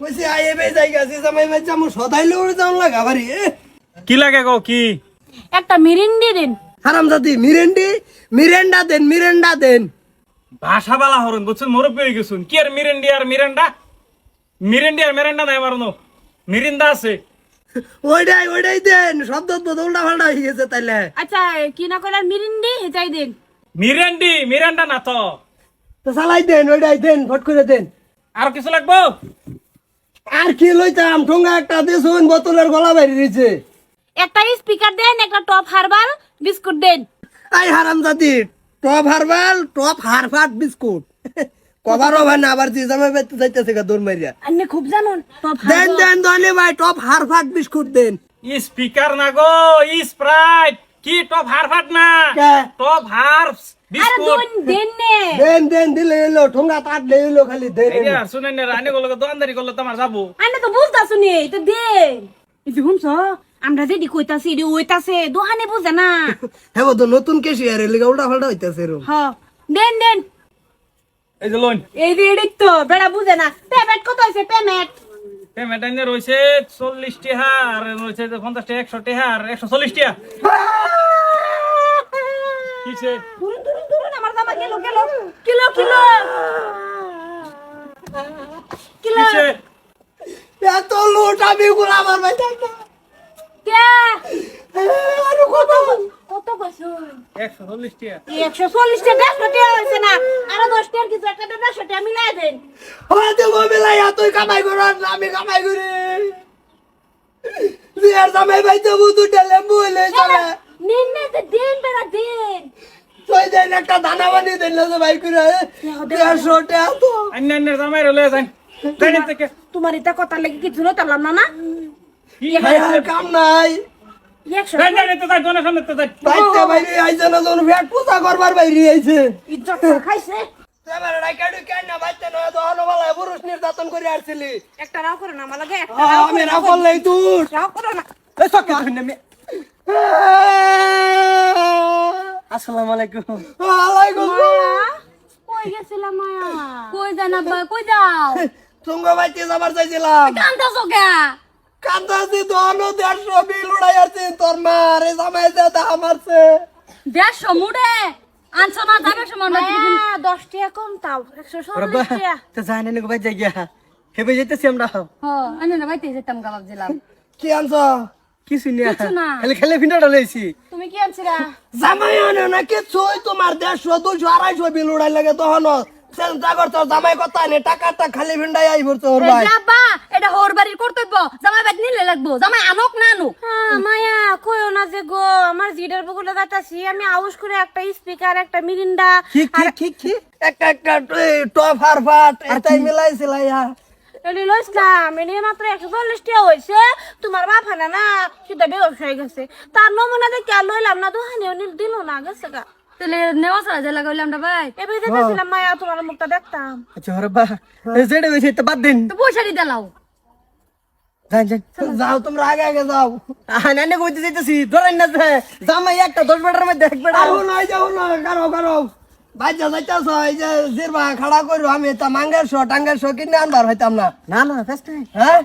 কইছে আই এবে জামাই যাও লাগা বাড়ি কি লাগে গো কি? একটা মিরিন্ডি দিন। হারামজাদি মিরেন্ডি মিরেন্ডা দেন মিরেন্ডা দেন। ভাষা বালা হরুন বুঝছেন? মোরব্বী গেছুন। কি আর মিরেন্ডি আর মিরেন্ডা? মিরেন্ডি আর মিরেন্ডা নাই মারনো মিরিন্দা আছে। ওইটাই ওইটাই দেন। শব্দ তো উল্টা পাল্টা হয়ে গেছে তাইলে। আচ্ছা কি না করে মিরিন্ডি হেটাই দিন। মিরেন্ডি মিরেন্ডা না তো। তো চালাই দেন ওইটাই দেন ফট করে দেন। আর কিছু লাগবো? আর কি লইতাম? ঠোঙ্গা একটা দিছুন বোতলের গলা বাইরে দিছে একটা স্পিকার দেন একটা টপ হারবাল বিস্কুট দেন। আই হারামজাদি টপ হারবাল টপ হারফাট বিস্কুট। কভার হবে না আবার যে জামাই বাচ্চা যাইতেছে গা দৌড় মারিয়া আপনি খুব জানুন টপ দেন দেন ধনী ভাই টপ হারফাট বিস্কুট দেন। স্পিকার না গো স্প্রাইট। কি টপ হারফাট না? টপ বিস্কুট দুন দেন দেন দেন দিলে এলো ঠোঙ্গা তাট এলো খালি দেন এই যে শুনেন না রানি গুলো দোকানদারি করলে তোমার যাব। আনে তো দেন। আমরা যেদি কইতাছি ওইতাছে দোহানে বুঝে না। হ্যাঁ তো নতুন কেসি আর এলিগা উল্টা পাল্টা হইতেছে দেন দেন। এই যে লোন এই যে তো বেড়া বুঝে না। পেমেন্ট কত হইছে পেমেন্ট? পেমেন্ট আইনে রয়েছে চল্লিশ টিহা আর রয়েছে পঞ্চাশ টাকা একশো টিহা আর একশো চল্লিশ টিহা কিসে? দুরুন দুরুন দুরুন আমার জামা গেল গেল কিলো কিলো কিলো কিসে? এত লুট আমি গুলো আমার ভাই থাকতো কে? আর কত? কত কইছুন একশো চল্লিশ টিহা একশো চল্লিশ টাকা দেড়শো টাকা হয়েছে না। আরও দশ টাকার কিছু একটা দেড়শো টাকা মিলাই দেন। হয়তো মোবাইল তুই কামাই কর আমি কামাই করি। বিয়ার জামাই ভাই তো বুধু টেলেম্বু হইলে চলে। নিন না তো দেন বেড়া দেন। তুই দেন একটা দানা বানিয়ে দিল যে ভাই করে দেড়শো টাকা তো। আইনে জামাই রলে যান। তোমার এটা কথা লেগে কিছু না না? ভাই আর কাম নাই। একশো জানি জানি তো যাই দোকানের সামনে তো যাই। বাইতে বাইরে আইছে না পূজা করবার বাইরে আইছে। ইজ্জত খাইছে। এবার রাইকাডু না তো হনবালা পুরুষ নির্যাতন করে আসছিলি একটা রাও করে না আমার লাগে আমি না তুই রাও করে না। আসসালামু আলাইকুম। ওয়ালাইকুম কই গেছিলাম মায়া? কই যান আব্বা কই যাও? তুঙ্গ বাইতে যাবার চাইছিলাম? কান্দাছো কে? কান্দাছি তো অন্য দেড়শো বিল উড়াই আসছি তোর মা রে জামাই দে আমারছে দেড়শো মুড়ে? আনছো না যাবে সময় দশ টাকা কম তাও একশো চল্লিশ টাকা। তো জানি না ভাই যাই গিয়া হেবে যাইতেছি আমরা। হ আমি না বাইতে যেতাম গাবাব দিলাম কি আনছ? কিছু নিয়ে খালি খালি ফিন্ডাটা লইছি। তুমি কি আনছিলা? জামাই আনে না কিছুই তোমার দেড়শো দুশো আড়াইশো বিল উড়াই লাগে তখন চিন্তা করতো জামাই কথা নেই টাকাটা খালি ভিন্ডাই আই পড়ছো ওর ভাই। যাবা এটা হোর বাড়ির কর্তব্য। জামাই বাদ নিলে লাগবো জামাই আনক না আনুক। মায়া কইও না যে গো আমার জিডার আমি আউস করে একটা স্পিকার একটা মিরিন্ডা কি কি কি একটা একটা টপ আর ফাট এটাই মিলাইছিল ইয়া এলি লইছিলাম এলি মাত্র একশো চল্লিশ টাকা হয়েছে তোমার বাপ হানা না সেটা বেউস হয়ে গেছে। তার নমুনা দেখে আর লইলাম না দোহানি দিল না গেছে গা। তাহলে নেওয়া ছাড়া জেলা করলাম না ভাই? এবার দেখেছিলাম মায়া তোমার মুখটা দেখতাম। আচ্ছা রব্বা যেটা হয়েছে তো বাদ দিন। তো পয়সা দিতে লাও। যান যান। যাও তোমরা আগে আগে যাও। নানি কইতে যাইতেছি। ধরেন না যে জামাই একটা দশ বেটার মধ্যে এক বেটা যাও না না বাচ্চা যাইতেছ এই যে জিরবা খাড়া করো আমি তা মাঙ্গের শো টাঙ্গের শো কিনে আনবার হইতাম না। না না হ্যাঁ?